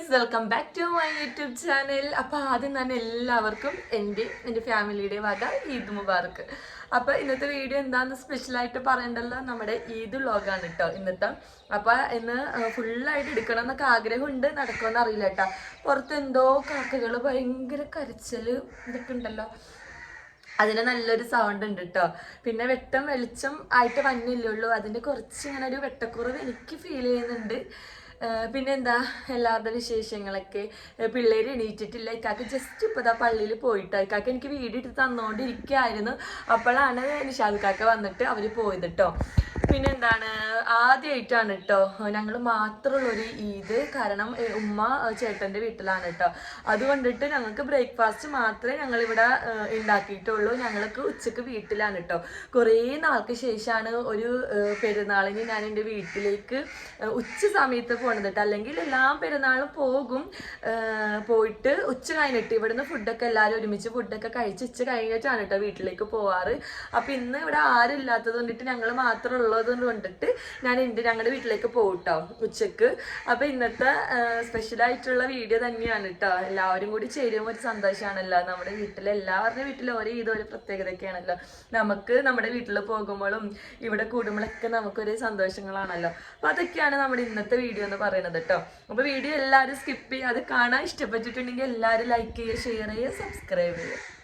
Friends welcome back to my YouTube channel അപ്പോൾ ആദ്യം തന്നെ എല്ലാവർക്കും എന്റെ എന്റെ ഫാമിലിയുടെ വക ഈദ് മുബാർക്ക് അപ്പോൾ ഇന്നത്തെ വീഡിയോ എന്താണെന്ന് സ്പെഷ്യലായിട്ട് പറയണ്ടല്ലോ? നമ്മുടെ ഈദ് വ്ളോഗാണ് കേട്ടോ ഇന്നത്തെ. അപ്പോൾ ഇന്ന് ഫുള്ളായിട്ട് എടുക്കണം എന്നൊക്കെ ആഗ്രഹമുണ്ട്. നടക്കുമെന്ന് അറിയില്ല കേട്ടോ പുറത്ത് എന്തോ കാക്കകൾ ഭയങ്കര കരച്ചൽ ഇതൊക്കെ ഉണ്ടല്ലോ അതിന് നല്ലൊരു സൗണ്ട് ഉണ്ട് കേട്ടോ പിന്നെ വെട്ടം വെളിച്ചം ആയിട്ട് വന്നില്ലുള്ളൂ അതിന്റെ കുറച്ച് ഇങ്ങനെ ഒരു വെട്ടക്കുറവ് എനിക്ക് ഫീൽ ചെയ്യുന്നുണ്ട്. ഏഹ് പിന്നെ എന്താ എല്ലാവരുടെ വിശേഷങ്ങളൊക്കെ. പിള്ളേർ എണീറ്റിട്ടില്ല. ഇക്കാക്ക് ജസ്റ്റ് ഇപ്പോൾ ഇതാ പള്ളിയിൽ പോയിട്ട്. ഇക്കാക്ക് എനിക്ക് വീട് എടുത്ത് തന്നുകൊണ്ടിരിക്കുകയായിരുന്നു അപ്പോഴാണ് നിഷാദ് കാക്ക വന്നിട്ട് അവർ പോയത് കേട്ടോ പിന്നെ എന്താണ് ആദ്യമായിട്ടാണ് കേട്ടോ ഞങ്ങൾ മാത്രമുള്ള ഒരു ഈദ് കാരണം ഉമ്മ ചേട്ടന്റെ വീട്ടിലാണ് കേട്ടോ അതുകൊണ്ടിട്ട് ഞങ്ങൾക്ക് ബ്രേക്ക്ഫാസ്റ്റ് മാത്രമേ ഞങ്ങളിവിടെ ഉണ്ടാക്കിയിട്ടുള്ളൂ ഞങ്ങൾക്ക് ഉച്ചയ്ക്ക് വീട്ടിലാണ് കേട്ടോ കുറേ നാൾക്ക് ശേഷമാണ് ഒരു പെരുന്നാളിന് ഞാൻ എന്റെ വീട്ടിലേക്ക് ഉച്ച സമയത്ത് പോണത് കേട്ടോ അല്ലെങ്കിൽ എല്ലാ പെരുന്നാളും പോകും പോയിട്ട് ഉച്ച കഴിഞ്ഞിട്ട് ഇവിടുന്ന് ഫുഡൊക്കെ എല്ലാവരും ഒരുമിച്ച് ഫുഡൊക്കെ കഴിച്ച് ഉച്ച കഴിഞ്ഞിട്ടാണ് കേട്ടോ വീട്ടിലേക്ക് പോവാറ്. അപ്പം ഇന്ന് ഇവിടെ ആരും ഇല്ലാത്തത് കൊണ്ടിട്ട് ഞങ്ങൾ മാത്രം ഉള്ളത് കൊണ്ടിട്ട് ഞാൻ എന്റെ ഞങ്ങളുടെ വീട്ടിലേക്ക് പോകും കേട്ടോ ഉച്ചയ്ക്ക്. അപ്പം ഇന്നത്തെ സ്പെഷ്യൽ ആയിട്ടുള്ള വീഡിയോ തന്നെയാണ് കേട്ടോ എല്ലാവരും കൂടി ചേരുമ്പോൾ ഒരു സന്തോഷമാണല്ലോ നമ്മുടെ വീട്ടിൽ എല്ലാവരുടെ വീട്ടിലും ഓരോ ഇത് ഒരു പ്രത്യേകതയൊക്കെയാണല്ലോ. നമുക്ക് നമ്മുടെ വീട്ടിൽ പോകുമ്പോഴും ഇവിടെ കൂടുമ്പോഴൊക്കെ നമുക്കൊരു സന്തോഷങ്ങളാണല്ലോ. അപ്പം അതൊക്കെയാണ് നമ്മുടെ ഇന്നത്തെ വീഡിയോ എന്ന് പറയുന്നത് കേട്ടോ അപ്പോൾ വീഡിയോ എല്ലാവരും സ്കിപ്പ് ചെയ്യുക അത് കാണാൻ ഇഷ്ടപ്പെട്ടിട്ടുണ്ടെങ്കിൽ എല്ലാവരും ലൈക്ക് ചെയ്യുക ഷെയർ ചെയ്യുക സബ്സ്ക്രൈബ് ചെയ്യുക.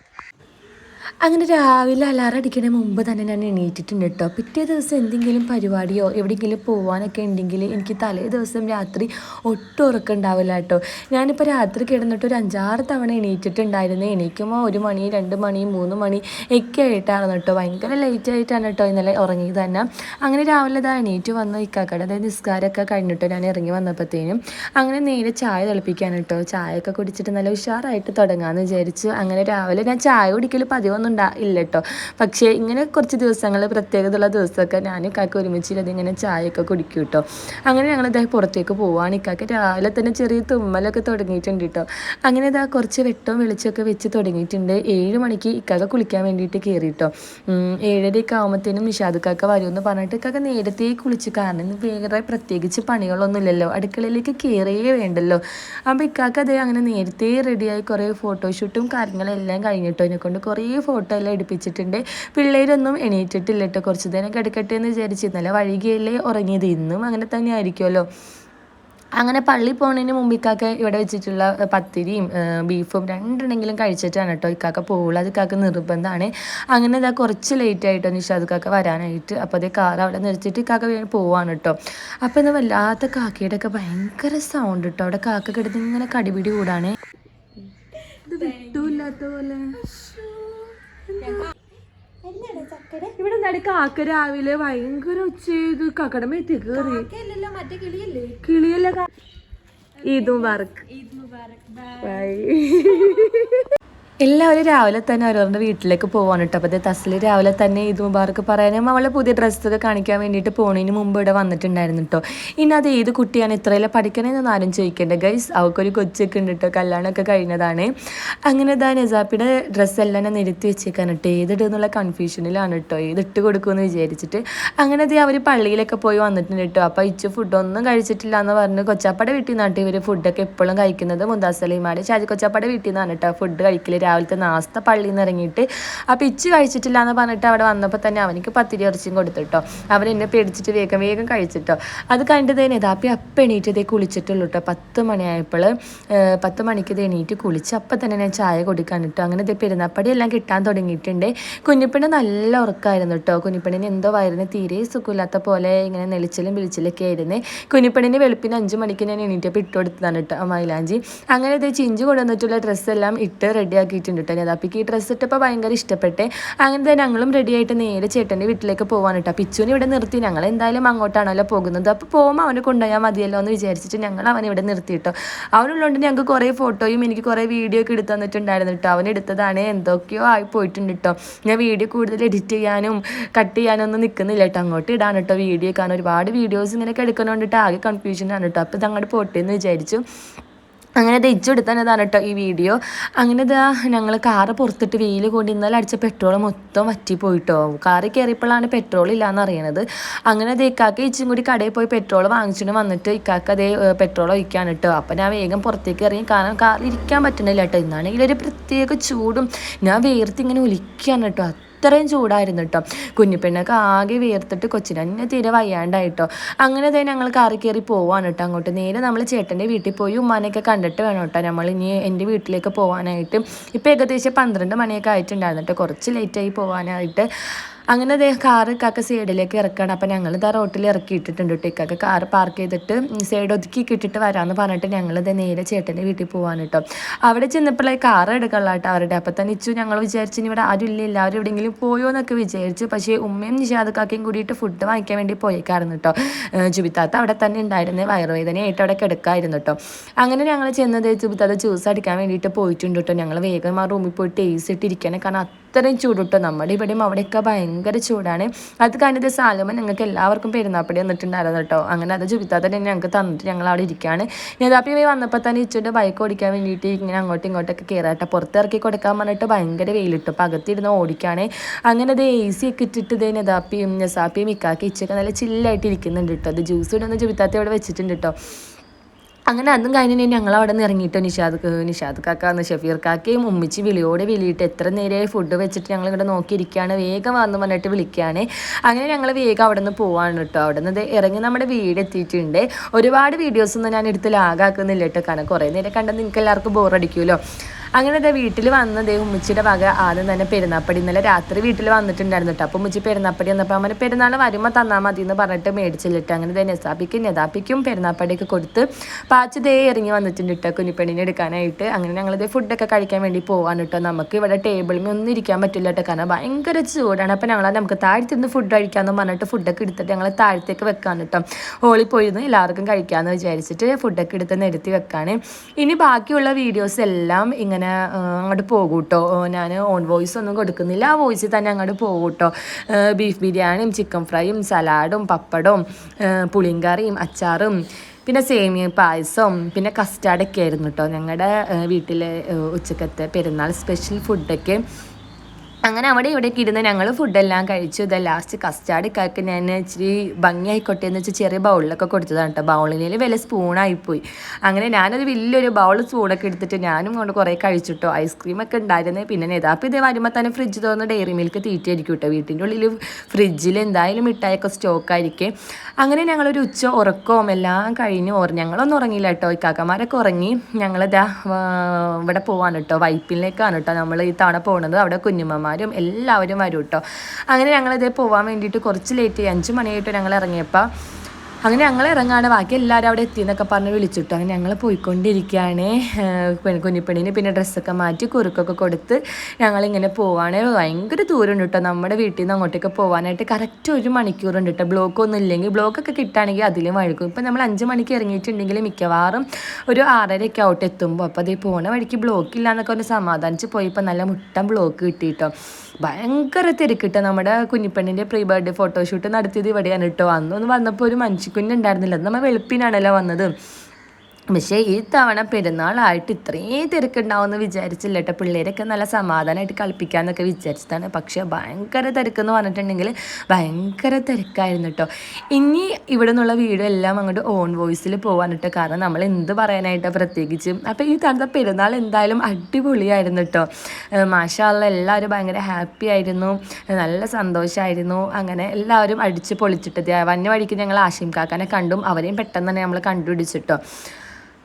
അങ്ങനെ രാവിലെ അലാറം അടിക്കണ മുമ്പ് തന്നെ ഞാൻ എണീറ്റിട്ടുണ്ട് കേട്ടോ. പിറ്റേ ദിവസം എന്തെങ്കിലും പരിപാടിയോ എവിടെയെങ്കിലും പോകാനൊക്കെ ഉണ്ടെങ്കിൽ എനിക്ക് തലേ ദിവസം രാത്രി ഒട്ടും ഉറക്കം ഉണ്ടാവില്ല കേട്ടോ. ഞാനിപ്പോൾ രാത്രി കിടന്നിട്ട് ഒരു അഞ്ചാറ് തവണ എണീറ്റിട്ടുണ്ടായിരുന്നു. എണീക്കുമ്പോൾ ഒരു മണി രണ്ട് മണി മൂന്ന് മണി ഒക്കെ ആയിട്ടാണ് കേട്ടോ. ഭയങ്കര ലേറ്റ് ആയിട്ടാണ് കേട്ടോ ഇന്നലെ ഉറങ്ങിയത് തന്നെ. അങ്ങനെ രാവിലെ ഇതാ എണീറ്റ് വന്ന് ഇക്കാക്കട അതായത് നിസ്കാരമൊക്കെ കഴിഞ്ഞിട്ട് ഞാൻ ഇറങ്ങി വന്നപ്പോഴത്തേനും അങ്ങനെ നേരെ ചായ തിളപ്പിക്കാൻ കേട്ടോ. ചായയൊക്കെ കുടിച്ചിട്ട് നല്ല ഉഷാറായിട്ട് തുടങ്ങാമെന്ന് വിചാരിച്ചു അങ്ങനെ രാവിലെ ഞാൻ ചായ കുടിക്കൽ പതിവൊന്നും ഉണ്ടാ ഇല്ല കേട്ടോ പക്ഷേ ഇങ്ങനെ കുറച്ച് ദിവസങ്ങൾ പ്രത്യേകതയുള്ള ദിവസമൊക്കെ ഞാൻ ഇക്കാക്ക് ഒരുമിച്ച് ഇങ്ങനെ ചായയൊക്കെ കുടിക്കും കേട്ടോ അങ്ങനെ ഞങ്ങൾ ഇതായി പുറത്തേക്ക് പോവാണ് ഇക്കാക്ക്. രാവിലെ തന്നെ ചെറിയ തുമ്മലൊക്കെ തുടങ്ങിയിട്ടുണ്ട് കേട്ടോ അങ്ങനെ ഇതാ കുറച്ച് വെട്ടവും വെളിച്ചമൊക്കെ വെച്ച് തുടങ്ങിയിട്ടുണ്ട്. ഏഴ് മണിക്ക് ഇക്കാക്ക കുളിക്കാൻ വേണ്ടിയിട്ട് കയറി കേട്ടോ ഏഴരയൊക്കെ ആകുമ്പോഴത്തേനും നിഷാദുക്കാക്ക എന്ന് പറഞ്ഞിട്ട് ഇക്കാക്ക നേരത്തെ കുളിച്ച് കാരണം വേറെ പ്രത്യേകിച്ച് പണികളൊന്നും ഇല്ലല്ലോ അടുക്കളയിലേക്ക് കയറിയേ വേണ്ടല്ലോ. അപ്പോൾ ഇക്കാക്ക അതേ അങ്ങനെ നേരത്തെ റെഡിയായി കുറേ ഫോട്ടോഷൂട്ടും കാര്യങ്ങളെല്ലാം കഴിഞ്ഞിട്ടോ എന്നെ കൊണ്ട് കുറേ ഫോട്ടോ എല്ലാം എടുപ്പിച്ചിട്ടുണ്ട്. പിള്ളേരൊന്നും എണീറ്റിട്ടില്ല കേട്ടോ കുറച്ച് നേരം കിടക്കട്ടെ എന്ന് വിചാരിച്ച് ഇന്നലെ ഉറങ്ങിയത്. ഇന്നും അങ്ങനെ തന്നെ ആയിരിക്കുമല്ലോ. അങ്ങനെ പള്ളി പോകുന്നതിന് മുമ്പ് ഇക്കാക്ക ഇവിടെ വെച്ചിട്ടുള്ള പത്തിരിയും ബീഫും രണ്ടെണ്ണെങ്കിലും കഴിച്ചിട്ടാണ് കേട്ടോ ഇക്കാക്ക പോകുള്ളൂ അത് ഇക്കാക്ക നിർബന്ധമാണ്. അങ്ങനെ ഇതാ കുറച്ച് ലേറ്റ് ആയിട്ടോ നിഷാദ് കാക്ക വരാനായിട്ട്. അപ്പോൾ അതേ കാർ അവിടെ നിർത്തിയിട്ട് ഇക്കാക്ക പോവാണ് കേട്ടോ. അപ്പോൾ ഇന്ന് വല്ലാത്ത കാക്കയുടെ ഒക്കെ ഭയങ്കര സൗണ്ട് കേട്ടോ. അവിടെ കാക്ക കിടന്ന് ഇങ്ങനെ കടിപിടി കൂടാണ്. ഇത് വിട്ടൂല്ലാത്ത പോലെ. ഇവിടെ നടുക്ക് ആക്ക രാവിലെ ഭയങ്കര ഉച്ച ചെയ്ത് കാക്കയുടെ മേത്തി കയറി കിളിയല്ല? ഇതും മുബാറക്ക് ബൈ. എല്ലാവരും രാവിലെ തന്നെ അവരവരുടെ വീട്ടിലേക്ക് പോകാൻ കേട്ടോ. അപ്പോൾ തസ്ലിൽ രാവിലെ തന്നെ ഈദ് മുബാർക്ക് പറയാനും അവളെ പുതിയ ഡ്രസ്സൊക്കെ കാണിക്കാൻ വേണ്ടിയിട്ട് പോണതിന് മുമ്പ് ഇവിടെ വന്നിട്ടുണ്ടായിരുന്നു കേട്ടോ. ഇനി അത് ഏത് കുട്ടിയാണ് ഇത്രയിലെ പഠിക്കണേന്നൊന്നും ആരും ചോദിക്കേണ്ട. ഗൈസ് അവൾക്കൊരു കൊച്ചൊക്കെ ഉണ്ട് കേട്ടോ. കല്യാണമൊക്കെ കഴിഞ്ഞതാണ്. അങ്ങനെ ഇതാ നസാപ്പിയുടെ ഡ്രസ്സെല്ലാം ഞാൻ നിരത്തി വെച്ചേക്കാൻ കേട്ടോ. ഏതിടുന്നുള്ള കൺഫ്യൂഷനിലാണ് കേട്ടോ. ഏതിട്ട് കൊടുക്കുമെന്ന് വിചാരിച്ചിട്ട്. അങ്ങനെ അത് അവർ പള്ളിയിലൊക്കെ പോയി വന്നിട്ടുണ്ട് കേട്ടോ. അപ്പോൾ ഇച്ച് ഫുഡൊന്നും കഴിച്ചിട്ടില്ല എന്ന് പറഞ്ഞ് കൊച്ചാപ്പയുടെ വീട്ടിൽ നിന്നാണ് ഇവർ ഫുഡൊക്കെ എപ്പോഴും കഴിക്കുന്നത്. മുന്താസലിമാർ ഷാജി കൊച്ചാപ്പയുടെ വീട്ടിൽ നിന്നാണ് കേട്ടോ ഫുഡ് കഴിക്കൽ രാവിലത്തെ നാസ്ത പള്ളിയിൽ നിന്ന് ഇറങ്ങിയിട്ട് ആ ഇച്ച് കഴിച്ചിട്ടില്ല എന്ന് പറഞ്ഞിട്ട് അവിടെ വന്നപ്പോൾ തന്നെ അവനിക്ക് പത്തിരി ഇറച്ചിയും കൊടുത്തിട്ടോ അവൻ എന്നെ പേടിച്ചിട്ട് വേഗം വേഗം കഴിച്ചിട്ടോ അത് കണ്ടത് ദാപ്പി അപ്പം എണീറ്റ് ഇതേ കുളിച്ചിട്ടുള്ളൂ കേട്ടോ പത്ത് മണിയായപ്പോൾ പത്ത് മണിക്ക് ഇത് എണീറ്റ് കുളിച്ച് അപ്പം തന്നെ ഞാൻ ചായ കൊടുക്കാൻ കേട്ടോ അങ്ങനെ ഇത് പെരുന്നാപ്പടി എല്ലാം കിട്ടാൻ തുടങ്ങിയിട്ടുണ്ട്. കുഞ്ഞിപ്പെണ്ണ് നല്ല ഉറക്കമായിരുന്നു കേട്ടോ കുഞ്ഞിപ്പെണ്ണിന് എന്തോ വയറിന് തീരെ സുഖമില്ലാത്ത പോലെ ഇങ്ങനെ നെളിച്ചിലും വിളിച്ചിലൊക്കെ ആയിരുന്നു. കുഞ്ഞിപ്പണിന്റെ വെളുപ്പിന് അഞ്ച് മണിക്ക് ഞാൻ എണീറ്റപ്പോൾ ഇട്ട് കൊടുത്തതാണ് കേട്ടോ മൈലാഞ്ചി. അങ്ങനെ ഇത് ചിഞ്ചു കൊണ്ടുവന്നിട്ടുള്ള ഡ്രസ്സെല്ലാം ഇട്ട് റെഡിയാക്കിയിട്ടുണ്ട് കേട്ടോ നെതാപ്പിക്ക് ഈ ഡ്രസ്സ് ഇട്ടപ്പോൾ ഭയങ്കര ഇഷ്ടപ്പെട്ടേ. അങ്ങനെ തന്നെ ഞങ്ങളും റെഡി ആയിട്ട് നേരെ ചേട്ടന്റെ വീട്ടിലേക്ക് പോകാൻ കേട്ടോ പിച്ചുവിനെ ഇവിടെ നിർത്തി. ഞങ്ങൾ എന്തായാലും അങ്ങോട്ടാണല്ലോ പോകുന്നത്. അപ്പോൾ പോകുമ്പോൾ അവനെ കൊണ്ടുപോയാൽ മതിയല്ലോ എന്ന് വിചാരിച്ചിട്ട് ഞങ്ങൾ അവനെ ഇവിടെ നിർത്തി കേട്ടോ അവനുള്ളതുകൊണ്ട് ഞങ്ങൾക്ക് കുറേ ഫോട്ടോയും എനിക്ക് കുറേ വീഡിയോ ഒക്കെ എടുത്തു തന്നിട്ടുണ്ടായിരുന്നു കേട്ടോ അവൻ എടുത്തതാണ് എന്തൊക്കെയോ ആയി പോയിട്ടുണ്ട് കേട്ടോ ഞാൻ വീഡിയോ കൂടുതൽ എഡിറ്റ് ചെയ്യാനും കട്ട് ചെയ്യാനും ഒന്നും നിൽക്കുന്നില്ല കേട്ടോ അങ്ങോട്ട് ഇടാൻ കേട്ടോ വീഡിയോ കാണാൻ ഒരുപാട് വീഡിയോസ് ഇങ്ങനെയൊക്കെ എടുക്കുന്നതുകൊണ്ടിട്ട് ആകെ കൺഫ്യൂഷനാണ് കേട്ടോ അപ്പോൾ ഇത് അങ്ങോട്ട് പോട്ടെ എന്ന് വിചാരിച്ചു. അങ്ങനെ ദഹിച്ചെടുത്തതാണ് കേട്ടോ ഈ വീഡിയോ. അങ്ങനെ ഇതാ ഞങ്ങൾ കാറ് പുറത്തിട്ട് വെയിൽ കൊണ്ട് ഇന്നലെ അടിച്ച പെട്രോൾ മൊത്തം വറ്റിപ്പോയിട്ടോ. കാറ് കയറിയപ്പോഴാണ് പെട്രോൾ ഇല്ലയെന്ന് അറിയണത്. അങ്ങനെ അത് ഇക്കാക്ക ഇച്ചും കൂടി കടയിൽ പോയി പെട്രോൾ വാങ്ങിച്ചിട്ട് വന്നിട്ട് ഇക്കാക്ക അതേ പെട്രോൾ ഒഴിക്കാണ് കേട്ടോ. അപ്പം ഞാൻ വേഗം പുറത്തേക്ക് ഇറങ്ങി കാരണം കാറിൽ ഇരിക്കാൻ പറ്റണില്ല കേട്ടോ. ഇന്നാണെങ്കിൽ ഒരു പ്രത്യേക ചൂടും ഞാൻ വേർത്ത് ഇങ്ങനെ ഒലിക്കുകയാണ് കേട്ടോ. അത്രയും ചൂടായിരുന്നു കേട്ടോ കുഞ്ഞിപ്പെണ്ണൊക്കെ ആകെ വീർത്തിട്ട് കൊച്ചിന് തന്നെ തീരെ വയ്യാണ്ടായിട്ടോ അങ്ങനെ തന്നെ ഞങ്ങൾ കാറി കയറി പോവാണ് കേട്ടോ അങ്ങോട്ട്. നേരെ നമ്മൾ ചേട്ടന്റെ വീട്ടിൽ പോയി ഉമ്മാനെയൊക്കെ കണ്ടിട്ട് വേണം കേട്ടോ നമ്മൾ ഇനി എന്റെ വീട്ടിലേക്ക് പോകാനായിട്ട് ഇപ്പോൾ ഏകദേശം പന്ത്രണ്ട് മണിയൊക്കെ ആയിട്ടുണ്ടായിരുന്നു കേട്ടോ കുറച്ച് ലേറ്റായി പോകാനായിട്ട് അങ്ങനെ അദ്ദേഹം കാറ് കാക്ക സൈഡിലേക്ക് ഇറക്കുകയാണ് അപ്പം ഞങ്ങൾ ഇതാ റോട്ടിൽ ഇറക്കി ഇട്ടിട്ടുണ്ട് കേട്ടോ കാറ് പാർക്ക് ചെയ്തിട്ട് സൈഡ് ഒതുക്കി ഇട്ടിട്ട് വരാമെന്ന് പറഞ്ഞിട്ട് ഞങ്ങൾ ഇത് നേരെ ചേട്ടന്റെ വീട്ടിൽ പോകാൻ കേട്ടോ അവിടെ ചെന്നപ്പോഴേ കാറ് എടുക്കാനുള്ള അവരുടെ. അപ്പം തന്നെ ഇച്ചു ഞങ്ങൾ വിചാരിച്ചു ഇവിടെ ആരും ഇല്ല എല്ലാവരും എവിടെയെങ്കിലും പോയോ എന്നൊക്കെ വിചാരിച്ചു. പക്ഷേ ഉമ്മയും നിഷാദ് കാക്കയും കൂടിയിട്ട് ഫുഡ് വാങ്ങിക്കാൻ വേണ്ടി പോയേക്കായിരുന്നു കേട്ടോ ജുബിത്താത്ത അവിടെ തന്നെ ഉണ്ടായിരുന്നേ വയറുവേദനയായിട്ട് അവിടെ കിടക്കായിരുന്നു കേട്ടോ അങ്ങനെ ഞങ്ങൾ ചെന്നത് ജുബിത്താത്ത ജ്യൂസ് അടിക്കാൻ വേണ്ടിയിട്ട് പോയിട്ടുണ്ട് കേട്ടോ ഞങ്ങൾ വേഗം ആ റൂമിൽ പോയിട്ട് ടേസ്റ്റ് ഇട്ടിരിക്കാനേ. കാരണം അത്രയും ചൂട് കേട്ടോ നമ്മുടെ ഇവിടെയും അവിടെയൊക്കെ ഭയങ്കര ചൂടാണ്. അത് കഴിഞ്ഞത് സാലമൻ ഞങ്ങൾക്ക് എല്ലാവർക്കും പെരുന്നാപ്പടി വന്നിട്ടുണ്ടായിരുന്നു കേട്ടോ അങ്ങനെ അത് ജുബിത്താത്ത തന്നെ ഞങ്ങൾക്ക് തന്നിട്ട് ഞങ്ങൾ അവിടെ ഇരിക്കുകയാണ് നേതാപ്പി പോയി വന്നപ്പോൾ തന്നെ ഇച്ചിട്ട് ബൈക്ക് ഓടിക്കാൻ വേണ്ടിയിട്ട് ഇങ്ങനെ അങ്ങോട്ടും ഇങ്ങോട്ടൊക്കെ കയറാട്ടെ പുറത്തിറക്കി കൊടുക്കാൻ പറഞ്ഞിട്ട് ഭയങ്കര വെയിലിട്ടു. അപ്പം അകത്തിരുന്ന് ഓടിക്കുകയാണ് അങ്ങനെ അത് എ സി ഒക്കെ ഇട്ടിട്ട് ഇതേ നെതാപ്പിയും നെസാപ്പിയും ഇക്കാക്കി ഇച്ചൊക്കെ നല്ല ചില്ലായിട്ട് ഇരിക്കുന്നുണ്ട് കേട്ടോ അത് ജ്യൂസ് ഇടുന്ന ജുബിത്താത്ത ഇവിടെ വെച്ചിട്ടുണ്ട് കേട്ടോ അങ്ങനെ അതും കഴിഞ്ഞ് ഞങ്ങൾ അവിടെ നിന്ന് ഇറങ്ങിയിട്ട് നിഷാദ് നിഷാദ് കാക്ക ഷഫീർ കാക്കയും ഉമ്മിച്ച് വിളിയോടെ വിളിയിട്ട് എത്ര നേരമായി ഫുഡ് വെച്ചിട്ട് ഞങ്ങൾ ഇവിടെ നോക്കിയിരിക്കുകയാണ് വേഗം വന്ന് പറഞ്ഞിട്ട് വിളിക്കുകയാണ് അങ്ങനെ ഞങ്ങൾ വേഗം അവിടെ നിന്ന് പോവാണ് കേട്ടോ അവിടെ നിന്ന് ഇറങ്ങി നമ്മുടെ വീട് എത്തിയിട്ടുണ്ട്. ഒരുപാട് വീഡിയോസൊന്നും ഞാൻ എടുത്ത് ലാഗാക്കുന്നില്ല കേട്ടോ കാരണം കുറേ നേരം കണ്ടെന്ന് നിങ്ങൾക്ക് എല്ലാവർക്കും ബോറടിക്കുമല്ലോ അങ്ങനെ ദേ വീട്ടിൽ വന്നത് ഉമ്മച്ചിയുടെ വക ആദ്യം തന്നെ പെരുന്നാപ്പടി. ഇന്നലെ രാത്രി വീട്ടിൽ വന്നിട്ടുണ്ടായിരുന്നു കേട്ടോ അപ്പോൾ ഉമ്മച്ചി പെരുന്നാപ്പടി വന്നപ്പോൾ അവന് പെരുന്നാൾ വരുമ്പോൾ തന്നാൽ മതി എന്ന് പറഞ്ഞിട്ട് മേടിച്ചില്ലിട്ട്. അങ്ങനെ ദേ നെസാപ്പിക്കും നെതാപ്പിക്കും പെരുന്നാപ്പടിയൊക്കെ കൊടുത്ത് പാച്ച് ദേ ഇറങ്ങി വന്നിട്ടുണ്ട് കേട്ടോ കുഞ്ഞിപ്പെണ്ണിനെ എടുക്കാനായിട്ട്. അങ്ങനെ ഞങ്ങൾ ഇതേ ഫുഡൊക്കെ കഴിക്കാൻ വേണ്ടി പോകാൻ കേട്ടോ നമുക്ക് ഇവിടെ ടേബിളിൽ ഒന്നും ഇരിക്കാൻ പറ്റില്ല കേട്ടോ കാരണം ഭയങ്കര ചൂടാണ്. അപ്പോൾ ഞങ്ങൾ നമുക്ക് താഴ്ത്തിരുന്ന് ഫുഡ് കഴിക്കാമെന്ന് പറഞ്ഞിട്ട് ഫുഡൊക്കെ എടുത്തിട്ട് ഞങ്ങൾ താഴത്തേക്ക് വെക്കാൻ കേട്ടോ ഹോളി പോയിരുന്നു എല്ലാവർക്കും കഴിക്കാമെന്ന് വിചാരിച്ചിട്ട് ഫുഡൊക്കെ എടുത്ത് നിരത്തി വെക്കാണ്. ഇനി ബാക്കിയുള്ള വീഡിയോസ് എല്ലാം ഇങ്ങനെ അങ്ങോട്ട് പോകും കേട്ടോ ഞാൻ ഓൺ വോയിസ് ഒന്നും കൊടുക്കുന്നില്ല. ആ വോയിസിൽ തന്നെ അങ്ങോട്ട് പോകും കേട്ടോ ബീഫ് ബിരിയാണിയും ചിക്കൻ ഫ്രൈയും സലാഡും പപ്പടവും പുളിങ്കറിയും അച്ചാറും പിന്നെ സേമിയ പായസം പിന്നെ കസ്റ്റാർഡൊക്കെ ആയിരുന്നു കേട്ടോ ഞങ്ങളുടെ വീട്ടിലെ ഉച്ചക്കത്തെ പെരുന്നാൾ സ്പെഷ്യൽ ഫുഡൊക്കെ അങ്ങനെ അവിടെ ഇവിടേക്ക് ഇരുന്ന് ഞങ്ങൾ ഫുഡെല്ലാം കഴിച്ചു. ഇത് ലാസ്റ്റ് കസ്റ്റാർഡ് കാക്ക് ഞാൻ ഇച്ചിരി ഭംഗിയായിക്കോട്ടെ എന്ന് വെച്ചാൽ ചെറിയ ബൗളിലൊക്കെ കൊടുത്തതാണ് കേട്ടോ ബൗളിനിൽ വില സ്പൂണായിപ്പോയി അങ്ങനെ ഞാനൊരു വലിയൊരു ബൗൾ സ്പൂണൊക്കെ എടുത്തിട്ട് ഞാനും കൊണ്ട് കുറേ കഴിച്ചിട്ടോ ഐസ്ക്രീമൊക്കെ ഉണ്ടായിരുന്നു. പിന്നെ നേതാപ്പ് ഇതേ വരുമ്പോൾ തന്നെ ഫ്രിഡ്ജ് തുറന്ന് ഡയറി മിൽക്ക് തീറ്റയായിരിക്കും കേട്ടോ വീട്ടിന്റെ ഉള്ളിൽ ഫ്രിഡ്ജിൽ എന്തായാലും മിഠായിയൊക്കെ സ്റ്റോക്കായിരിക്കും അങ്ങനെ ഞങ്ങളൊരു ഉച്ച ഉറക്കവും എല്ലാം കഴിഞ്ഞ്. ഓർ ഞങ്ങളൊന്നും ഉറങ്ങിയില്ല കേട്ടോ ഇക്കാക്കമാരൊക്കെ ഉറങ്ങി. ഞങ്ങളിതാ ഇവിടെ പോവാണ് കേട്ടോ വൈപ്പിലേക്കാണ് കേട്ടോ നമ്മൾ ഈ തവണ പോകുന്നത് അവിടെ കുഞ്ഞുമ്മമാർ അമ്മമാരും എല്ലാവരും വരും കേട്ടോ അങ്ങനെ ഞങ്ങളിതേ പോകാൻ വേണ്ടിയിട്ട് കുറച്ച് ലേറ്റ് ആയി. അഞ്ച് മണിയായിട്ട് ഞങ്ങൾ ഇറങ്ങിയപ്പോൾ അങ്ങനെ ഞങ്ങൾ ഇറങ്ങാണ്. ബാക്കി എല്ലാവരും അവിടെ എത്തി എന്നൊക്കെ പറഞ്ഞ് വിളിച്ചിട്ടു. അങ്ങനെ ഞങ്ങൾ പോയിക്കൊണ്ടിരിക്കുകയാണ്. കുഞ്ഞിപ്പെണ്ണിന് പിന്നെ ഡ്രസ്സൊക്കെ മാറ്റി കുറുക്കൊക്കെ കൊടുത്ത് ഞങ്ങളിങ്ങനെ പോവാണ്. ഭയങ്കര ദൂരം കേട്ടോ. നമ്മുടെ വീട്ടിൽ നിന്ന് അങ്ങോട്ടേക്ക് പോകാനായിട്ട് കറക്റ്റ് ഒരു മണിക്കൂറുണ്ട് കേട്ടോ. ബ്ലോക്ക് ഒന്നും ഇല്ലെങ്കിൽ ബ്ലോക്കൊക്കെ കിട്ടുകയാണെങ്കിൽ അതിലും വഴുക്കും ഇപ്പം നമ്മൾ അഞ്ച് മണിക്ക് ഇറങ്ങിയിട്ടുണ്ടെങ്കിൽ മിക്കവാറും ഒരു ആറരയൊക്കെ ഔട്ട് എത്തുമ്പോൾ. അപ്പോൾ അതേ പോണ വഴിക്ക് ബ്ലോക്ക് ഇല്ല എന്നൊക്കെ ഒന്ന് സമാധാനിച്ച് പോയി. ഇപ്പം നല്ല മുട്ടം ബ്ലോക്ക് കിട്ടിയിട്ടോ ഭയങ്കര തിരക്കിട്ട് നമ്മുടെ കുഞ്ഞിപ്പെണ്ണിന്റെ പ്രീ ബർത്ത്ഡേ ഫോട്ടോഷൂട്ട് നടത്തിയത് ഇവിടെയാണ് കേട്ടോ. അന്നൊന്നും വന്നപ്പോൾ ഒരു മനുഷ്യക്കുഞ്ഞുണ്ടായിരുന്നില്ല നമ്മൾ വെളുപ്പിനാണല്ലോ വന്നത്. പക്ഷേ ഈ തവണ പെരുന്നാളായിട്ട് ഇത്രയും തിരക്കുണ്ടാവുമെന്ന് വിചാരിച്ചില്ല കേട്ടോ പിള്ളേരൊക്കെ നല്ല സമാധാനമായിട്ട് കളിപ്പിക്കാമെന്നൊക്കെ വിചാരിച്ചതാണ് പക്ഷേ ഭയങ്കര തിരക്കെന്ന് പറഞ്ഞിട്ടുണ്ടെങ്കിൽ ഭയങ്കര തിരക്കായിരുന്നു കേട്ടോ ഇനി ഇവിടെ നിന്നുള്ള വീഡിയോ എല്ലാം അങ്ങോട്ട് ഓൺ വോയിസിൽ പോകാൻ കേട്ടോ കാരണം നമ്മൾ എന്ത് പറയാനായിട്ടോ പ്രത്യേകിച്ച്? അപ്പോൾ ഈ തവണത്തെ പെരുന്നാൾ എന്തായാലും അടിപൊളിയായിരുന്നു കേട്ടോ മാഷാള്ള എല്ലാവരും ഭയങ്കര ഹാപ്പി ആയിരുന്നു. നല്ല സന്തോഷമായിരുന്നു അങ്ങനെ എല്ലാവരും അടിച്ച് പൊളിച്ചിട്ട് വന്യ വഴിക്ക് ഞങ്ങൾ ആശയം കാക്കാനെ കണ്ടും അവരെയും പെട്ടെന്ന് തന്നെ നമ്മൾ കണ്ടുപിടിച്ചിട്ടോ.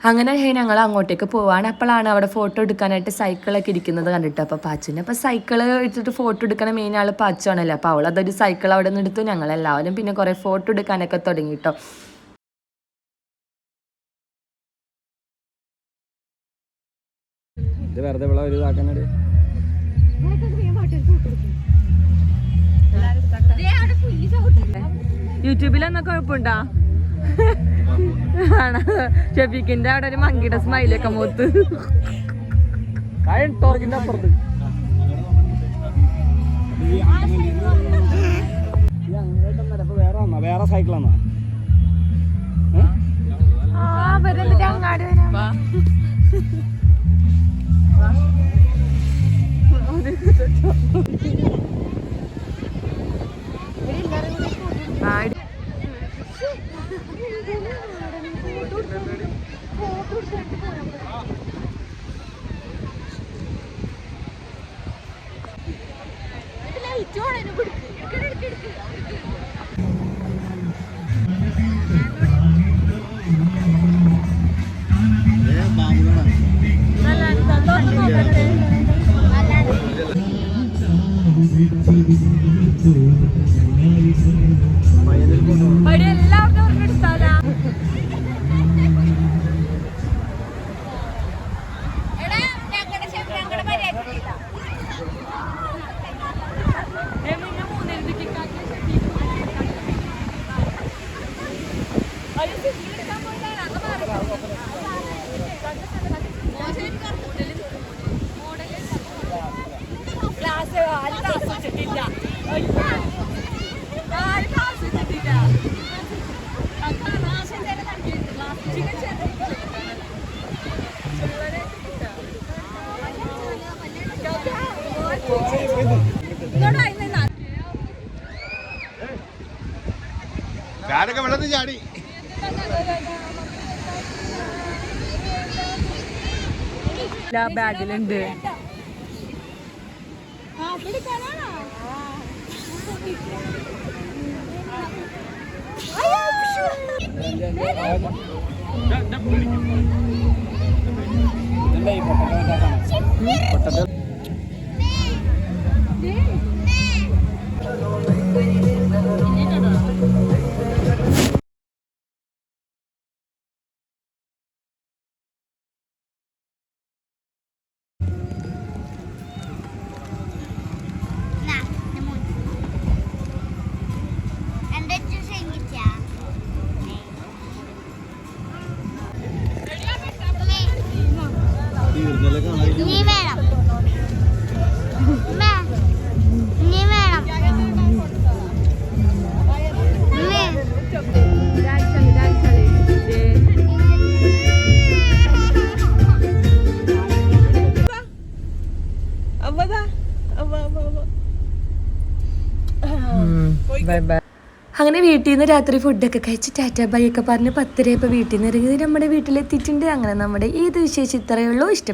അങ്ങനെ ഞങ്ങൾ അങ്ങോട്ടേക്ക് പോവാണ്. അപ്പോഴാണ് അവിടെ ഫോട്ടോ എടുക്കാനായിട്ട് സൈക്കിളൊക്കെ ഇരിക്കുന്നത് കണ്ടിട്ട്. അപ്പോൾ പാച്ചിന് അപ്പോൾ സൈക്കിൾ എടുത്തിട്ട് ഫോട്ടോ എടുക്കണ മെയിൻ ആൾ പാച്ചാണല്ലോ അപ്പോൾ അവൾ അതൊരു സൈക്കിൾ അവിടെ നിന്ന് എടുത്തു. ഞങ്ങളെല്ലാവരും പിന്നെ കുറേ ഫോട്ടോ എടുക്കാനൊക്കെ തുടങ്ങി കേട്ടോ ഇത് വെറുതെ വിള ഒരു ഇതാക്കാനടി യൂട്യൂബിൽ എന്നാ കുഴപ്പമുണ്ടോ? ആണ്? ഷെഫീഖിന്റെ അവിടെ ഒരു മങ്കിയുടെ സ്മൈലൊക്കെ മൂത്ത് വേറെ വന്നാ വേറെ చూడండి ఇప్పుడు ബാഗിലുണ്ട്. ഇതല്ലേ അങ്ങനെ വീട്ടിൽ നിന്ന് രാത്രി ഫുഡൊക്കെ കഴിച്ച് ടാറ്റ ബൈ ഒക്കെ പറഞ്ഞ് പത്തരയപ്പോൾ വീട്ടിൽ നിന്ന് ഇറങ്ങി. നമ്മുടെ വീട്ടിലെത്തിയിട്ടുണ്ട്. അങ്ങനെ നമ്മുടെ ഏത് വിശേഷം ഇത്രയേ ഉള്ളൂ. ഇഷ്ടം